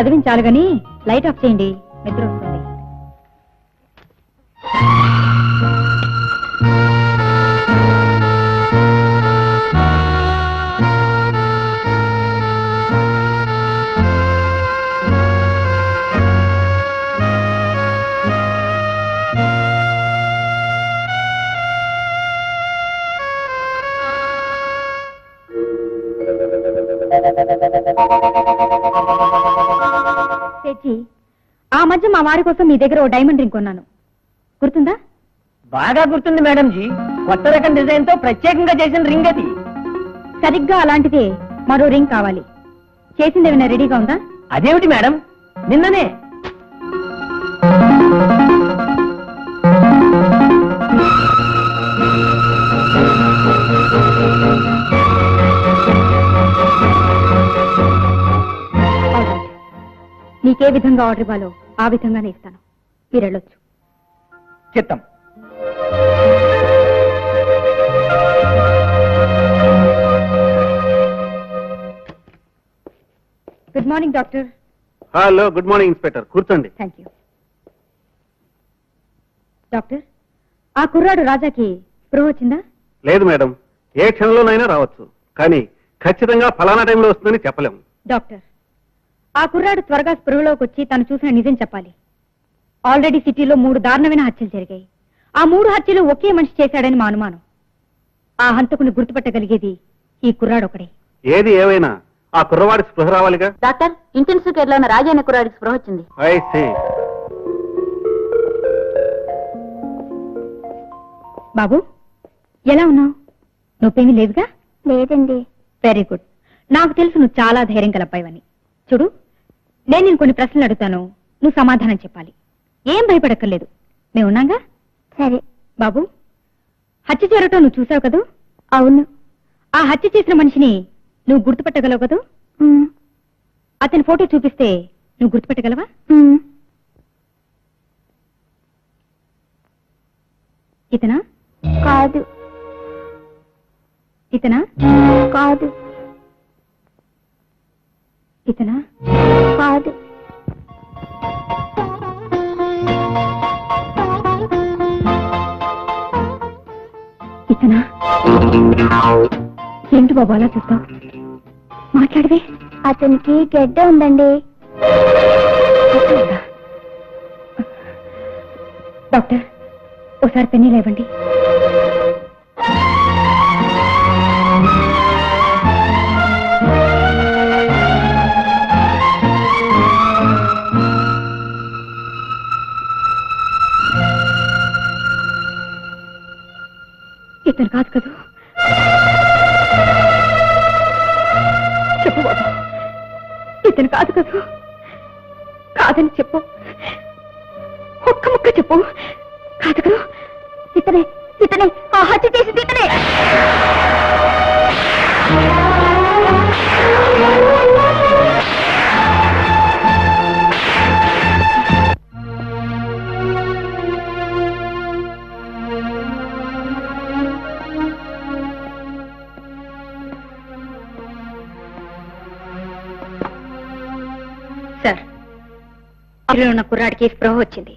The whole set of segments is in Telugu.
చదివించాలి గాని లైట్ ఆఫ్ చేయండి నిద్ర వస్తుంది Thank you. తెచ్చి ఆ మధ్య మా వారి కోసం మీ దగ్గర ఓ డైమండ్ రింగ్ కొన్నాను. గుర్తుందా? బాగా గుర్తుంది మేడం జీ కొత్త రకం డిజైన్తో ప్రత్యేకంగా చేసిన రింగ్ అది. సరిగ్గా అలాంటిదే మరో రింగ్ కావాలి. చేసింది ఏమైనా రెడీగా ఉందా? అదేమిటి మేడం? నిన్ననే. నీకే విధంగా ఆర్డర్ ఇవ్వాలో ఆ విధంగానే ఇస్తాను. మీరు వెళ్ళొచ్చు. చిత్తం good morning doctor hello good morning inspector కూర్చోండి. థ్యాంక్ యూ డాక్టర్ ఆ కుర్రాడు రాజాకి స్పృహ వచ్చిందా? లేదు మేడం. ఏ క్షణంలోనైనా రావచ్చు. కానీ ఖచ్చితంగా ఫలానా టైంలో వస్తుందని చెప్పలేము డాక్టర్ ఆ కుర్రాడు త్వరగా స్పృహలోకి వచ్చి తను చూసిన నిజం చెప్పాలి. ఆల్రెడీ సిటీలో మూడు దారుణమైన హత్యలు జరిగాయి. ఆ మూడు హత్యలు ఒకే మనిషి చేశాడని మా అనుమానం. ఆ హంతకుని గుర్తుపట్టగలిగేది ఈ కుర్రాడు ఒకడే. ఏది ఏవైనా ఆ కుర్రవాడి స్పృహ రావాలిగా? డాక్టర్ ఇంటెన్సివ్ కేర్లో ఉన్న కుర్రాడికి స్పృహ వచ్చింది. I see. బాబు ఎలా ఉన్నావు? నొప్పేమీ లేదుగా లేదండి. Very good. నాకు తెలుసు నువ్వు చాలా ధైర్యం గల అబ్బాయివని. చూడు నేను నేను కొన్ని ప్రశ్నలు అడుగుతాను. నువ్వు సమాధానం చెప్పాలి. ఏం భయపడక్కర్లేదు. మేము ఉన్నాగా? సరే. బాబు హత్య జరగటం నువ్వు చూసావు కదూ? అవును. ఆ హత్య చేసిన మనిషిని నువ్వు గుర్తుపట్టగలవు కదూ? అతని ఫోటో చూపిస్తే నువ్వు గుర్తుపట్టగలవా? ఇతనా? కాదు. ఇతనా? కాదు. ఇతనా? కాదు. ఇతనా? ఏంటి బాబు అలా చూస్తావు? మాట్లాడవే. అతనికి గెడ్డ ఉందండి. డాక్టర్ ఒకసారి పెన్నీ లేవండి ఇతను కాదు కదా? చెప్పు బాబు. ఇతను కాదు కదా? కాదని చెప్పు. ఒక్క ముక్క చెప్పు. కాదు కదా? ఇతనే ఇతనే. ఆ హత్య చేసింది ఇతనే. అందులో ఉన్న కుర్రాడికి స్పృహ వచ్చింది.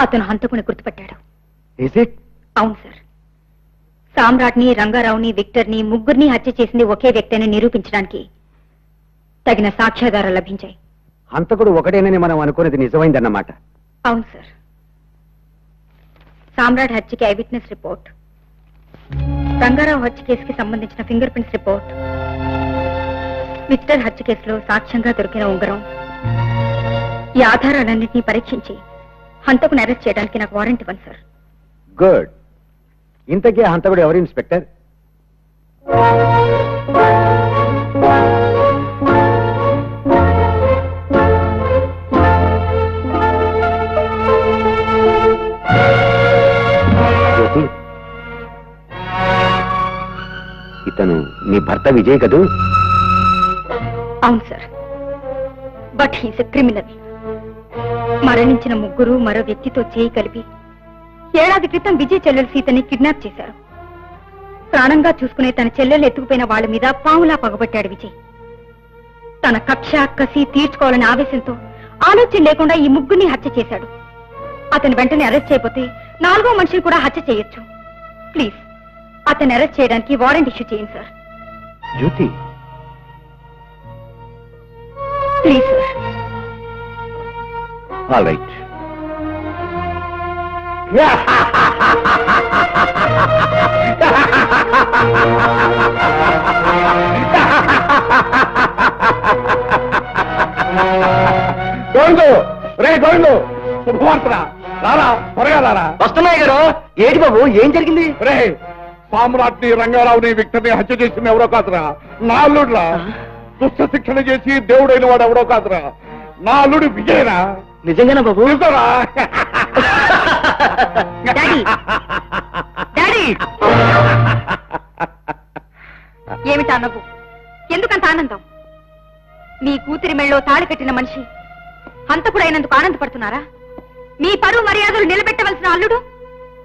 అతను హంతకుని గుర్తుపట్టాడు. అవును సార్. సామ్రాట్ని రంగారావుని విక్టర్ని ముగ్గురిని హత్య చేసింది ఒకే వ్యక్తి అని నిరూపించడానికి తగిన సాక్ష్యాధారాలు లభించాయి. హంతకుడు ఒకటేనని మనం అనుకున్నది నిజమైందన్నమాట. అవును సార్. సామ్రాట్ హత్యకి ఐ విట్నెస్ రిపోర్ట్. రంగారావు హత్య కేసుకి సంబంధించిన ఫింగర్ ప్రింట్స్ రిపోర్ట్. విక్టర్ హత్య కేసులో సాక్ష్యంగా దొరికిన ఉంగరం. ఈ ఆధారాలన్నింటినీ పరీక్షించి హంతకుని అరెస్ట్ చేయడానికి నాకు వారెంట్ ఇవ్వండి సార్. గుడ్. ఇంతకీ ఆ హంతకుడు ఎవరు ఇన్స్పెక్టర్? జ్యోతి. ఇతను నీ భర్త విజయ్ కదూ? అవును sir. But he's a criminal. మరణించిన ముగ్గురు మరో వ్యక్తితో చేయి కలిపి ఏడాది క్రితం విజయ్ చెల్లెలు సీతని కిడ్నాప్ చేశారు. ప్రాణంగా చూసుకునే తన చెల్లెలు ఎత్తుకుపోయిన వాళ్ళ మీద పాములా పగబట్టాడు విజయ్. తన కక్ష కసి తీర్చుకోవాలనే ఆవేశంతో ఆలోచన లేకుండా ఈ ముగ్గురిని హత్య చేశాడు. అతను వెంటనే అరెస్ట్ చేయకపోతే నాలుగో మనిషిని కూడా హత్య చేయొచ్చు. ప్లీజ్ అతను అరెస్ట్ చేయడానికి వారెంట్ ఇష్యూ చేయండి sir. Jyoti. Please sir. All right Govindu రే గోవిందు. శుభవార్తరా రారా త్వరగా రారా. వస్తున్నాయి గారు. ఏటి బాబు ఏం జరిగింది? రే సామ్రాట్ని రంగారావుని విక్టర్ని హత్య చేసింది ఎవరో కాదురా. నా అల్లుడురా దుష్ట శిక్షణ చేసి దేవుడైన వాడు ఎవరో కాదురా. నా అల్లుడు విజయరా. నిజంగానా బాబు? చూసారా డాడీ. డాడీ. ఏమిటా నవ్వు ఎందుకంత ఆనందం? మీ కూతురి మెళ్ళో తాళి కట్టిన మనిషి హంతకుడైనందుకు ఆనందపడుతున్నారా? మీ పరువు మర్యాదలు నిలబెట్టవలసిన అల్లుడు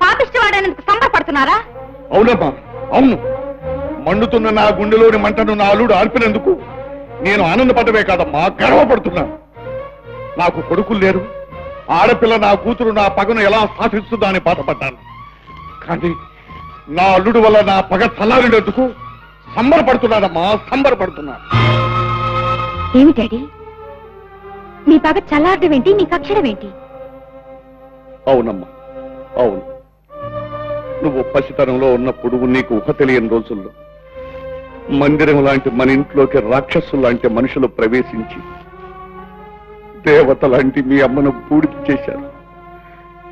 పాపిష్టవాడైనందుకు సంబరపడుతున్నారా? అవునమ్మా అవును. మండుతున్న నా గుండెలోని మంటను నా అల్లుడు ఆర్పినందుకు నేను ఆనందపడమే కాదమ్మా గర్వపడుతున్నా నాకు కొడుకులు లేరు. ఆడపిల్ల నా కూతురు నా పగను ఎలా సాధిస్తుందా అని బాధపడ్డాను. కానీ నా అల్లుడు వల్ల నా పగ చల్లారినందుకు సంబరపడుతున్నానమ్మా సంబరపడుతున్నా ఏమి డాడీ? మీ పగ చల్లారడం ఏంటి? నీ కక్షడం ఏంటి? అవునమ్మా అవును. నువ్వు పసితనంలో ఉన్నప్పుడు నీకు ఊహ తెలియని రోజుల్లో మందిరం లాంటి మన ఇంట్లోకి రాక్షసు లాంటి మనుషులు ప్రవేశించి దేవత లాంటి మీ అమ్మను పూడికి చేశారు.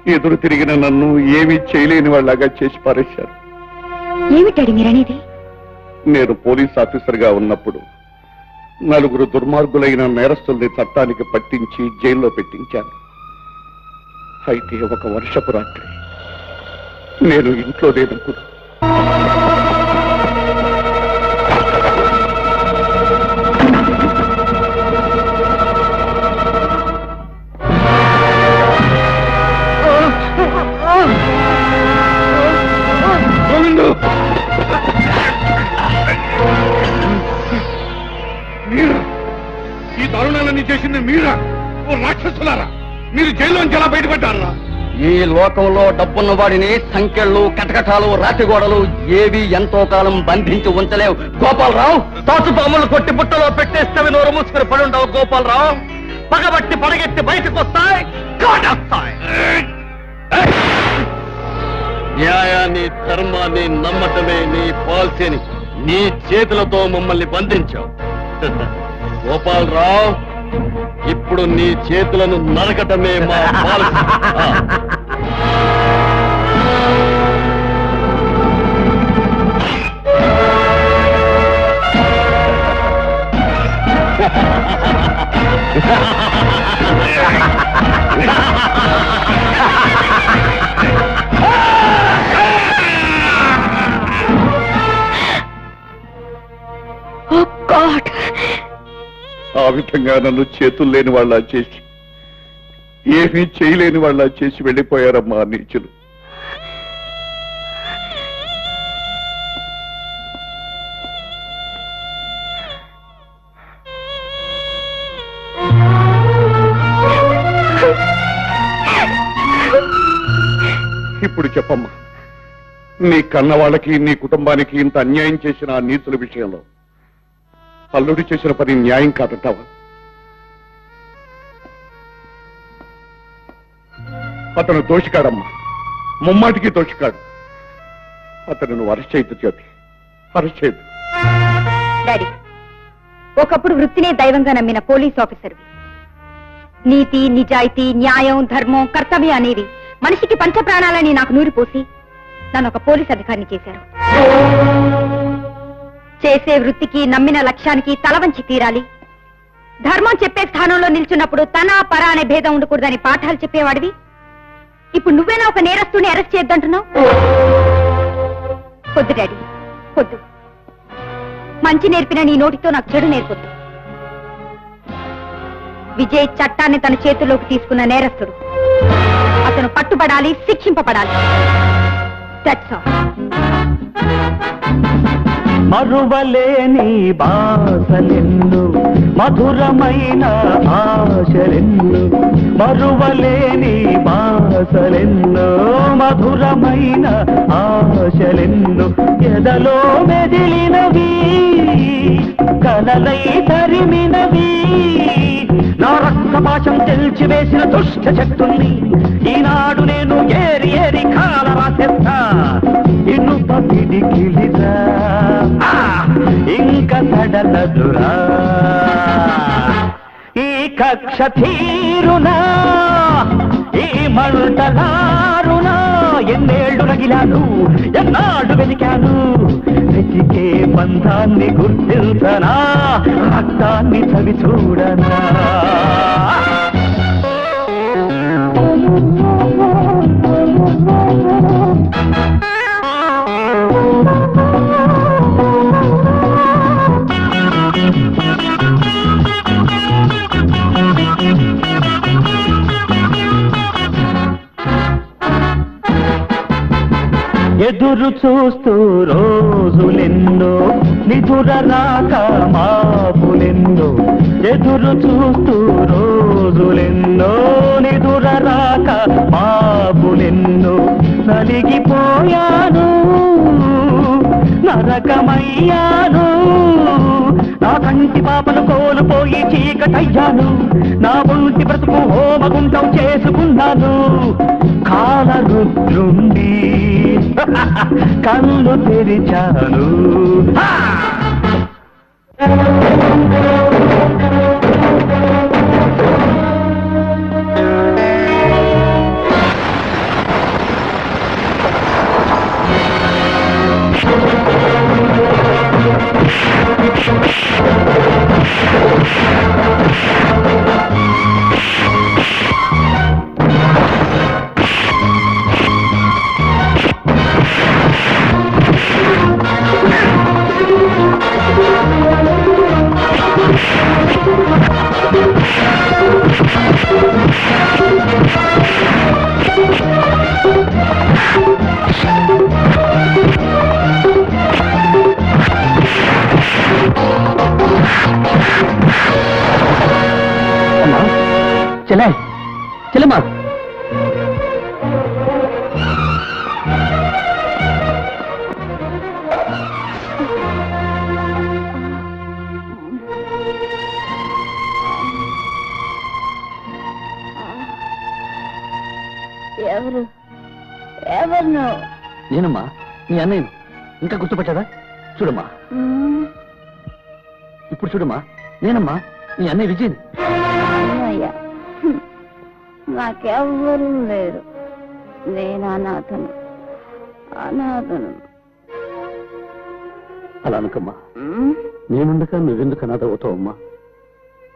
ఎదురు తిరిగిన నన్ను ఏమీ చేయలేని వాళ్ళగా చేసి పారేశారు. మీరనేది? నేను పోలీస్ ఆఫీసర్గా ఉన్నప్పుడు నలుగురు దుర్మార్గులైన నేరస్తుల్ని చట్టానికి పట్టించి జైల్లో పెట్టించాను. అయితే ఒక వర్షపు రాత్రి నేను ఇంట్లో లేనప్పుడు చేసింది మీరా? ఓ రాక్షసులారా మీరు జైల్లోంచి ఎలా బయటపడ్డారా? ఈ లోకంలో డబ్బున్న వాడిని సంఖ్యలు కటకటాలు రాతిగోడలు ఏవి ఎంతో కాలం బంధించి ఉంచలేవు. గోపాలరావు తాచు పాములు కొట్టి బుట్టలో పెట్టేస్తే నోరు మూసుకుని పడి ఉండవు గోపాలరావు. పగబట్టి పడగెత్తి బయటకు వస్తాయి కాటేస్తాయి. న్యాయాన్ని ధర్మాన్ని నమ్మటమే నీ పాలసీ అని నీ చేతులతో మమ్మల్ని బంధించావు. గోపాలరావు ఇప్పుడు నీ చేతులను నరకటమే మా పాలసీ ఆ. విధంగా నన్ను చేతులు లేని వాళ్ళ చేసి ఏమీ చేయలేని వాళ్ళ చేసి వెళ్ళిపోయారమ్మా నీచులు. ఇప్పుడు చెప్పమ్మా నీ కన్న వాళ్ళకి నీ కుటుంబానికి ఇంత అన్యాయం చేసిన ఆ నీచుల విషయంలో అల్లుడు చేసిన పని న్యాయం కాదంటావా? అతను దోషికాడమ్మా. ముమ్మాటికి దోషికాడు. అతను నువ్వు అరెస్ట్ చేయొద్దు జ్యోతి. అరెస్ట్ చేయొద్దు. డాడీ ఒకప్పుడు వృత్తినే దైవంగా నమ్మిన పోలీస్ ఆఫీసర్వి. నీతి నిజాయితీ న్యాయం ధర్మం కర్తవ్యం అనేవి మనిషికి పంచప్రాణాలని నాకు నూరిపోసి నన్ను ఒక పోలీస్ అధికారిని చేశారు. చేసే వృత్తికి నమ్మిన లక్ష్యానికి తల వంచి తీరాలి. ధర్మం చెప్పే స్థానంలో నిల్చున్నప్పుడు తన పర అనే భేదం ఉండకూడదని పాఠాలు చెప్పేవాడివి. ఇప్పుడు నువ్వేనా ఒక నేరస్తుని అరెస్ట్ చేద్దంటున్నావు పొద్దు డాడీ పొద్దు మంచి నేర్పిన నీ నోటితో నాకు చెడు నేర్పొద్దు. విజయ్ చట్టాన్ని తన చేతుల్లోకి తీసుకున్న నేరస్తుడు. అతను పట్టుబడాలి శిక్షింపబడాలి. That's all. మరువలేని బాసలెన్ను మధురమైన ఆశలెన్ను. మరువలేని బాసలెన్ను మధురమైన ఆశలెన్ను. ఎదలో మెదిలినవి కలలై తరిమినవి. నా రక్తపాశం తెలిచివేసిన దుష్ట శక్తుల్ని ఈనాడు నేను ఏరి ఏరి కాల రాసేస్తా ఇనుప పిడికిలిరా ఇంక తడలదురా ఈ కక్ష తీరునా ఈ మంటలారునా ఎన్నేళ్ళు రగిలాను ఎన్నాడు వెతికాను వెతికే బంధాన్ని గుర్తించనా రక్తాన్ని చవి చూడనా ఎదురు చూస్తూ రోజులెందో నిధుర రాక మాపులెందో ఎదురు చూస్తూ రోజులెందో నిధుర రాక మాపులెందో నలిగిపోయాను నరకమయ్యాను. కంటి పాపను కోల్పోయి చీకటయ్యాను. నా ఒంటి బ్రతుకు హోమగుండం చేసుకున్నాను. కాలరుద్రుండి కళ్ళు తెరిచాను. నీ అన్నయ్య ఇంకా గుర్తుపెట్టారా చూడమ్మా. మ్మ్. ఇప్పుడు చూడమ్మా. నేనమ్మా నీ అన్నయ్య విజయ్. నాకెవ్వరూ లేరు. నేను అనాథను. అనాథను. అలా అనుకమ్మా. మ్మ్. నేనుండగా నువ్వెందుకు అనాథ అవుతావు అమ్మా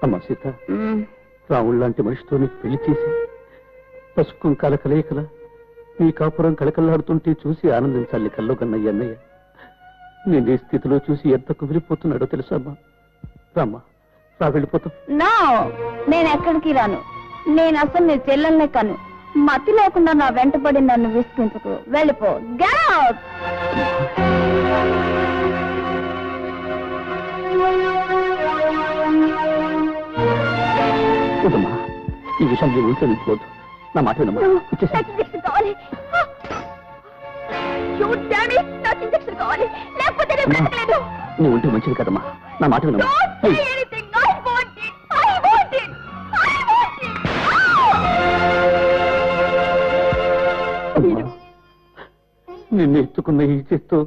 అమ్మా సీత. రాముడు లాంటి మనిషితో నీకు పెళ్ళి చేసి పసుపు కల కలయికల నీ కాపురం కళకళలాడుతుంటే చూసి ఆనందించాలి కల్లో కన్నయ్య అన్నయ్య. నేను ఈ స్థితిలో చూసి ఎంత కుమిలిపోతున్నాడో తెలుసా అమ్మా? రామ్మా రా వెళ్ళిపోతాం. నో నేను ఎక్కడికి రాను. నేను అసలు నీ చెల్లెల్నే కాను. మతి లేకుండా నా వెంటపడి నన్ను విసిగించుకు. వెళ్ళిపో. ఈ విషయం నీ ఉంటే నిలిపోవద్దు నా మాట వినమ్మా ఇంజెక్షన్ కావాలి You damn it! నాకు ఇంజెక్షన్ కావాలి లేకపోతే నేను అమ్మా. బ్రతకలేను నీ ఉంటే మంచిది కదమ్మా నా మాట వినమ్మా Don't say please. anything! I want it! I want it! I want it! అమ్మా, నిన్ను ఎత్తుకున్న ఈ చేత్తో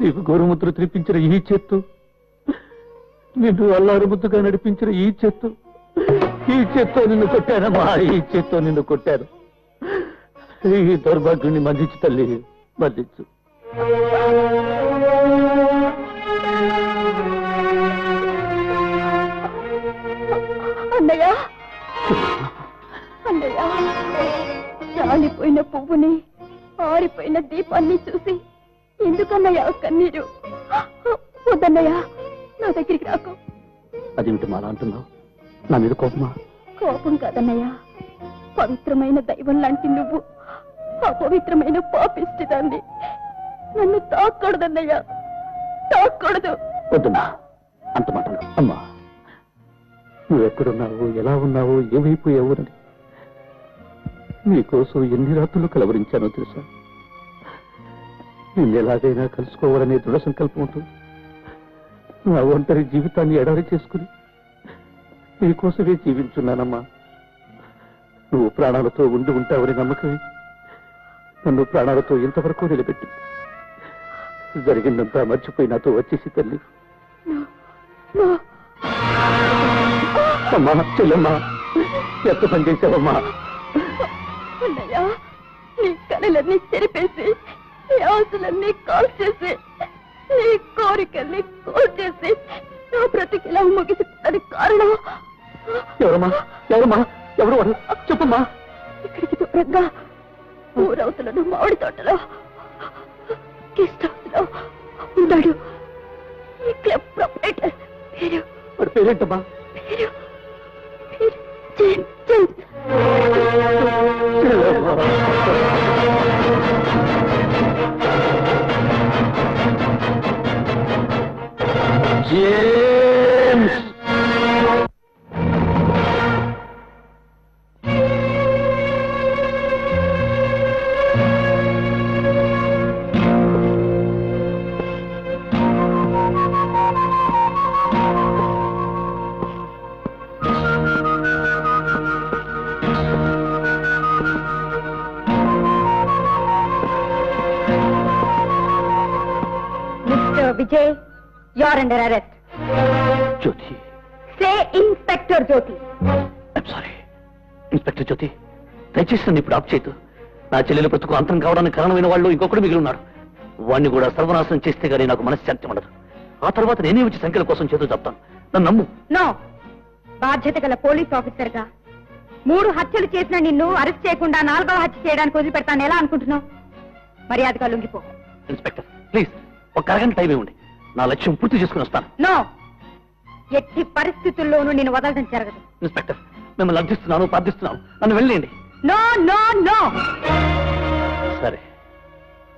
నీకు గోరుముద్ర తినిపించిన ఈ చేత్తు నిన్ను అల్లారు ముద్దుగా నడిపించిన ఈ చేత్తు ఈ చేత్తో నిన్ను కొట్టానమ్మా ఈ చేత్తో నిన్ను కొట్టాను. ఈ దౌర్భాగ్యుని మందించు తల్లి మందించు అన్నయ్య! అన్నయ్య! రాలిపోయిన పువ్వుని ఆరిపోయిన దీపాన్ని చూసి ఎందుకన్నయ్య కన్నీరు? వద్దన్నయ్య నా దగ్గరికి రాకు. అదేమిటి మాలా అంటున్నావు? నా మీద కోపమా? కోపం కాదన్నయ్య. పవిత్రమైన దైవం లాంటి నువ్వు అపవిత్రమైన పాపిష్టి దాన్ని నన్ను తాకూడదన్నయ్య. తాకూడదు. వద్దమ్మా అంత మాటలు అమ్మా నువ్వెక్కడున్నావు ఎలా ఉన్నావు ఏమైపోయావు అని. నీకోసం ఎన్ని రాత్రులు కలవరించానో తెలుసా? నిన్ను ఎలాగైనా కలుసుకోవాలనే దృఢ సంకల్పంతో నా ఒంటరి జీవితాన్ని ఎడారి చేసుకుని నీకోసమే జీవించున్నానమ్మా. నువ్వు ప్రాణాలతో ఉండి ఉంటావని నమ్మకమే. నన్ను ప్రాణాలతో ఇంతవరకు నిలబెట్టి జరిగిందంతా మర్చిపోయి నాతో వచ్చేసి తల్లి. అమ్మా చెల్లమ్మా ఎంత పని నీ కళలన్నీ చెరిపేసి నీ ఆశలన్నీ కాల్ చేసి నీ కోరికల్ని కోల్ చేసి నా బ్రతికిలా ముగిసిపోతానికి కారణం ఎవరమ్మా? ఎవరమ్మా? ఎవరు వాడు చెప్పమ్మా. ఇక్కడికి దూరంగా ఊరవతలను మామిడి తోటలో గెస్ట్ హౌస్లో ఉన్నాడు. ఈ క్లబ్ ప్రొపరేటర్ పేరు. వాడి పేరేంటమ్మా? పేరు. పేరు James Vijay you're under arrest Jyoti say inspector Jyoti I'm sorry inspector Jyoti దయచేసి నన్ను ఇప్పుడు ఆప్ చేయదు నా చెల్లెలు బ్రతుకు అంతం కావడానికి కారణమైన వాళ్ళు ఇంకొకడు మిగిలి ఉన్నారు. వాడిని కూడా సర్వనాశనం చేస్తే గానీ నాకు మనశ్శాంతి ఉండదు. ఆ తర్వాత నేనే వచ్చి సంఖ్యల కోసం చేతులు చెప్తాను. నన్ను నమ్ము. నో బాధ్యత గల పోలీస్ ఆఫీసర్గా మూడు హత్యలు చేసిన నిన్ను అరెస్ట్ చేయకుండా నాలుగవ హత్య చేయడానికి వదిలిపెడతాను. ఎలా అనుకుంటున్నావు? మర్యాదగా లొంగిపో. ఇన్స్పెక్టర్ ప్లీజ్ ఒక అరగంట టైం ఇవ్వండి. నా లక్ష్యం పూర్తి చేసుకుని వస్తాను. నో! ఎట్టి పరిస్థితుల్లోనూ నేను వదలడం జరగదు. ఇన్స్పెక్టర్ మిమ్మల్ని అర్థిస్తున్నాను ప్రార్థిస్తున్నాను. నన్ను వెళ్ళండి నో నో నో! సరే.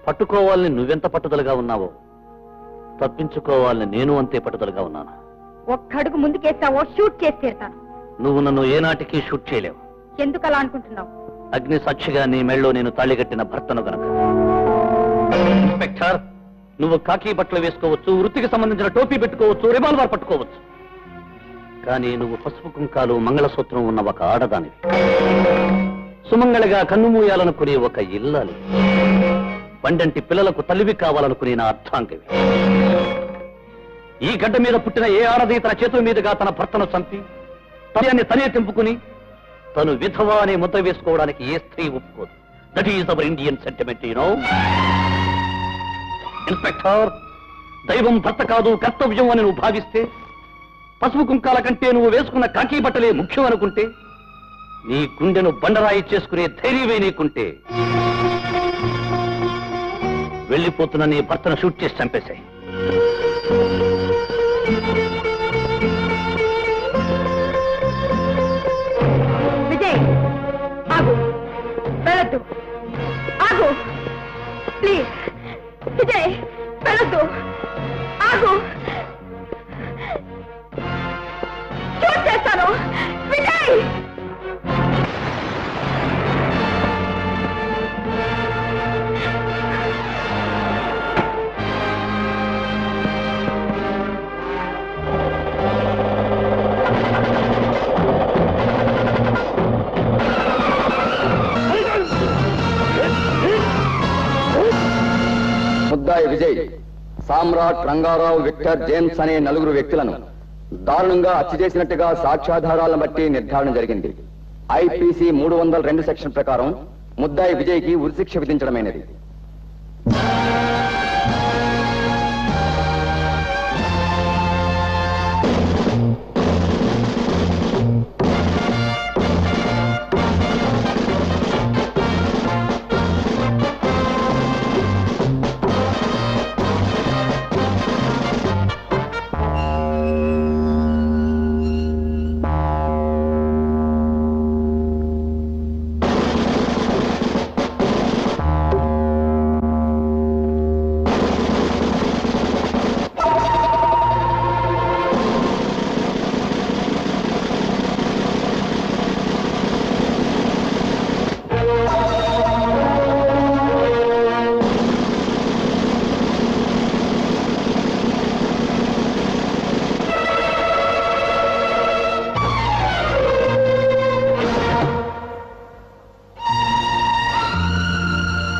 పట్టుకోవాలని నువ్వెంత పట్టుదలగా ఉన్నావో తప్పించుకోవాలని నేను అంతే పట్టుదలగా ఉన్నాను? ఒక్కడుగు ముందుకేస్తావో షూట్ చేసి తీరుతాను. నువ్వు నన్ను ఏనాటికి షూట్ చేయలేవు. ఎందుకు అలా అనుకుంటున్నావు? అగ్ని సాక్షిగా నీ మెళ్ళో నేను తాళిగట్టిన భర్తను గనక. ఇన్స్పెక్టర్! నువ్వు కాకి బట్టలు వేసుకోవచ్చు వృత్తికి సంబంధించిన టోపీ పెట్టుకోవచ్చు రివాల్వర్ పట్టుకోవచ్చు. కానీ నువ్వు పసుపు కుంకాలు మంగళసూత్రం ఉన్న ఒక ఆడదానివి. సుమంగళగా కన్నుమూయాలనుకునే ఒక ఇల్లాలి. పండంటి పిల్లలకు తల్లివి కావాలనుకునే నా అర్థాంగవి ఈ గడ్డ మీద పుట్టిన ఏ ఆడది తన చేతుల మీదుగా తన భర్తను చంపి తనని తనే తెంపుకుని తను విధవా అనే ముద్ద వేసుకోవడానికి ఏ స్త్రీ ఒప్పుకోదు. That is our Indian sentiment you know inspector దైవం భర్త కాదు కర్తవ్యం అని నువ్వు భావిస్తే పసుపు కుంకాల కంటే నువ్వు వేసుకున్న కాకి బట్టలే ముఖ్యం అనుకుంటే నీ గుండెను బండరాయి చేసుకునే ధైర్యమే నీకుంటే వెళ్ళిపోతున్న నీ భర్తను షూట్ చేసి చంపేశాయి. విజయ్ సామ్రాట్ రంగారావు విక్టర్ జేమ్స్ అనే నలుగురు వ్యక్తులను దారుణంగా హత్య చేసినట్టుగా సాక్ష్యాధారాలను బట్టి నిర్ధారణ జరిగింది. ఐపీసీ మూడు వందల రెండు సెక్షన్ ప్రకారం ముద్దాయి విజయ్కి ఉరిశిక్ష విధించడమైనది.